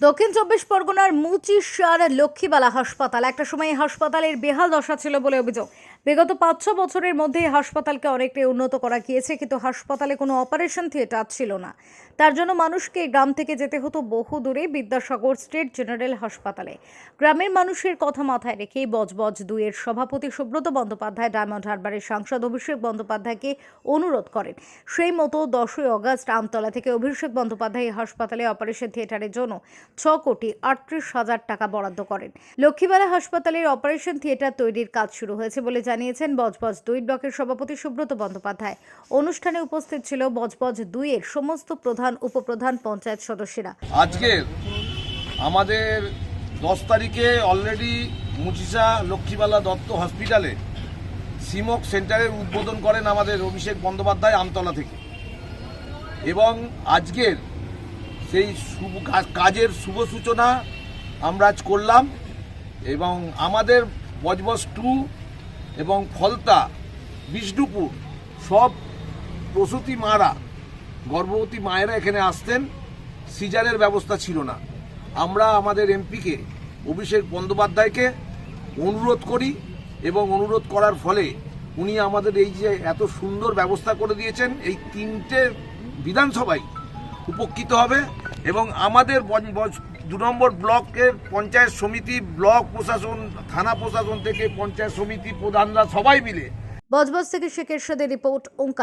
দক্ষিণ চব্বিশ পরগনার মুচিশার লক্ষ্মীবালা হাসপাতাল। একটা সময় এই হাসপাতালের বেহাল দশা ছিল বলে অভিযোগ। বিগত পাঁচ ছ বছরের মধ্যে হাসপাতালকে অনেকটাই উন্নত করা গিয়েছে, কিন্তু হাসপাতালে কোনো অপারেশন থিয়েটার ছিল না। তার জন্য মানুষকে গ্রাম থেকে যেতে হতো বহু দূরে, বিদ্যাসাগর স্টেট জেনারেল হাসপাতালে। গ্রামের মানুষের কথা মাথায় রেখেই বজবজ দুইয়ের সভাপতি সুব্রত বন্দ্যোপাধ্যায়, ডায়মন্ড হারবারের সাংসদ অভিষেক বন্দ্যোপাধ্যায়কে অনুরোধ করেন। সেই মতো দশই অগস্ট আমতলা থেকে অভিষেক বন্দ্যোপাধ্যায় হাসপাতালে অপারেশন থিয়েটারের জন্য ছ কোটি আটত্রিশ হাজার টাকা বরাদ্দ করেন। লক্ষ্মীবালা হাসপাতালের অপারেশন থিয়েটার তৈরির কাজ শুরু হয়েছে বলে জানিয়েছেন বজবজ দুই ব্লকের সভাপতি সুব্রত বন্দ্যোপাধ্যায়। অনুষ্ঠানে উপস্থিত ছিল বজবজ দুই দুইয়ের সমস্ত প্রধান উপপ্রধান পঞ্চায়েত সদস্যরা। আজকে আমাদের দশ তারিখে অলরেডি মুচিসা লক্ষ্মীবালা দত্ত হসপিটালে সিমক সেন্টারের উদ্বোধন করেন আমাদের অভিষেক বন্দ্যোপাধ্যায় আমতলা থেকে। এবং আজকের সেই কাজের শুভ সূচনা আমরা আজ করলাম এবং আমাদের বজবজ টু এবং ফলতা, বিষ্ণুপুর, সব প্রসূতি মারা, গর্ভবতী মায়েরা এখানে আসতেন, সিজারের ব্যবস্থা ছিল না। আমরা আমাদের এমপিকে অভিষেক বন্দ্যোপাধ্যায়কে অনুরোধ করি এবং অনুরোধ করার ফলে উনি আমাদের এই যে এত সুন্দর ব্যবস্থা করে দিয়েছেন, এই তিনটে বিধানসভায় উপকৃত হবে এবং আমাদের দু নম্বর ব্লকের পঞ্চায়েত সমিতি, ব্লক প্রশাসন, থানা প্রশাসন থেকে পঞ্চায়েত সমিতি প্রধানরা সবাই মিলে বজবজ থেকে শেখের সাথে রিপোর্ট